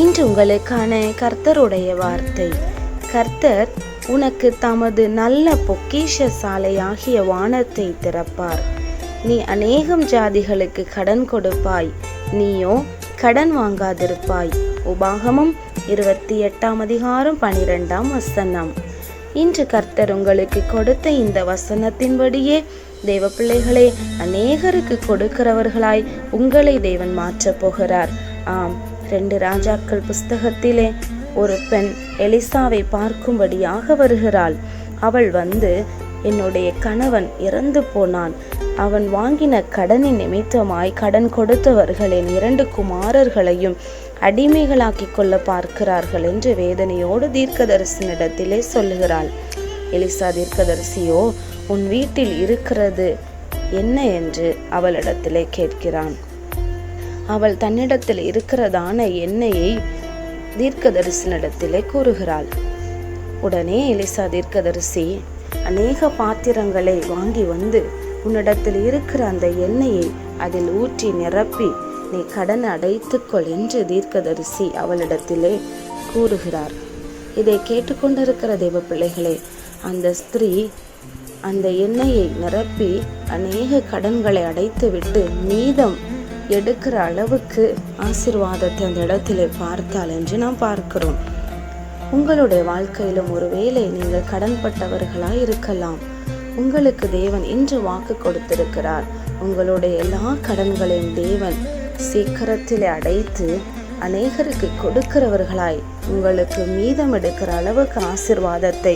இன்று உங்களுக்கான கர்த்தருடைய வார்த்தை. கர்த்தர் உனக்கு தமது நல்ல பொக்கிஷ சாலையாகிய வானத்தை திறப்பார். நீ அநேகம் ஜாதிகளுக்கு கடன் கொடுப்பாய். நீயோ கடன் வாங்காதிருப்பாய். உபாகமம் இருபத்தி எட்டாம் அதிகாரம் பனிரெண்டாம் வசனம். இன்று கர்த்தர் உங்களுக்கு கொடுத்த இந்த வசனத்தின்படியே தெய்வ பிள்ளைகளே அநேகருக்கு கொடுக்கிறவர்களாய் உங்களை தேவன் மாற்றப் போகிறார். ஆம் ரெண்டு ராஜாக்கள் புஸ்தகத்திலே ஒரு பெண் எலிசாவை பார்க்கும்படியாக வருகிறாள். அவள் வந்து என்னுடைய கணவன் இறந்து போனான். அவன் வாங்கின கடனின் நிமித்தமாய் கடன் கொடுத்தவர்களின் இரண்டு குமாரர்களையும் அடிமைகளாக்கி கொள்ள பார்க்கிறார்கள் என்று வேதனையோடு தீர்க்கதரிசனிடத்திலே சொல்லுகிறாள். எலிசா தீர்க்கதரிசியோ உன் வீட்டில் இருக்கிறது என்ன? என்று அவளிடத்திலே கேட்கிறான். அவள் தன்னிடத்தில் இருக்கிறதான எண்ணெயை தீர்க்கதரிசனிடத்திலே கூறுகிறாள். உடனே எலிசா தீர்க்கதரிசி அநேக பாத்திரங்களை வாங்கி வந்து உன்னிடத்தில் இருக்கிற அந்த எண்ணெயை அதில் ஊற்றி நிரப்பி நீ கடன் அடைத்துக்கொள் என்று தீர்க்கதரிசி அவளிடத்திலே கூறுகிறார். இதை கேட்டுக்கொண்டிருக்கிற தெய்வ பிள்ளைகளே அந்த ஸ்திரீ அந்த எண்ணெயை நிரப்பி அநேக கடன்களை அடைத்துவிட்டு மீதம் எடுக்கிற அளவுக்கு ஆசிர்வாதத்தை அந்த இடத்திலே பார்த்தால் என்று நாம் பார்க்கிறோம். உங்களுடைய வாழ்க்கையிலும் ஒருவேளை நீங்கள் கடன்பட்டவர்களாய் இருக்கலாம். உங்களுக்கு தேவன் இன்று வாக்கு கொடுத்திருக்கிறார். உங்களுடைய எல்லா கடன்களையும் தேவன் சீக்கிரத்தில் அடைத்து அநேகருக்கு கொடுக்கிறவர்களாய் உங்களுக்கு மீதம் எடுக்கிற அளவுக்கு ஆசிர்வாதத்தை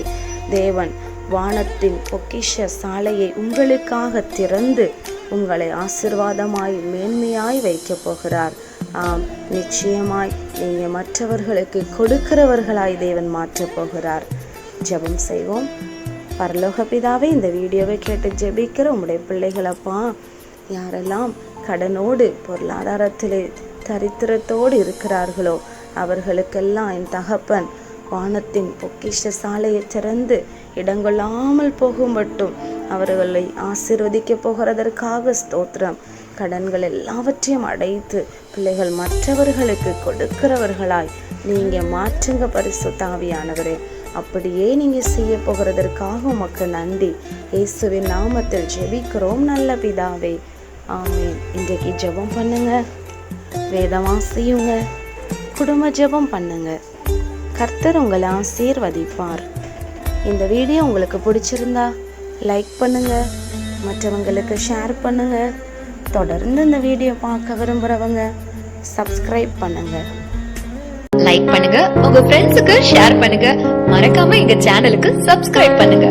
தேவன் வானத்தின் பொக்கிஷ சாலையை உங்களுக்காக திறந்து உங்களை ஆசிர்வாதமாய் மேன்மையாய் வைக்கப் போகிறார். ஆம் நிச்சயமாய் நீங்கள் மற்றவர்களுக்கு கொடுக்கிறவர்களாய் தேவன் மாற்றப் போகிறார். ஜெபம் செய்வோம். பரலோக பிதாவே இந்த வீடியோவை கேட்டு ஜெபிக்கிற உங்களுடைய பிள்ளைகளப்பா யாரெல்லாம் கடனோடு பொருளாதாரத்திலே தரித்திரத்தோடு இருக்கிறார்களோ அவர்களுக்கெல்லாம் என் தகப்பன் வானத்தின் பொக்கிஷ சாலையை திறந்து இடங்கொள்ளாமல் போகும் மட்டும் அவர்களை ஆசிர்வதிக்க போகிறதற்காக ஸ்தோத்திரம். கடன்கள் எல்லாவற்றையும் அடைத்து பிள்ளைகள் மற்றவர்களுக்கு கொடுக்கிறவர்களாய் நீங்க மாற்றுங்க பரிசு தாவியானவரே. அப்படியே நீங்க செய்ய போகிறதற்காக உமக்கு நன்றி. இயேசுவின் நாமத்தில் ஜெபிக்கிறோம் நல்ல பிதாவே. ஆமீன். இன்றைக்கு ஜெபம் பண்ணுங்க. வேதவாசியுங்க குடும்ப ஜெபம் பண்ணுங்க. கர்த்தர் உங்களை ஆசீர்வதிப்பார். இந்த வீடியோ உங்களுக்கு பிடிச்சிருந்தா லைக் பண்ணுங்க. மற்றவங்களுக்கு ஷேர் பண்ணுங்க. தொடர்ந்து இந்த வீடியோ பார்க்க விரும்புகிறவங்க சப்ஸ்கிரைப் பண்ணுங்க. லைக் பண்ணுங்க. உங்க ஃப்ரெண்ட்ஸுக்கு ஷேர் பண்ணுங்க. மறக்காம எங்க சேனலுக்கு சப்ஸ்கிரைப் பண்ணுங்க.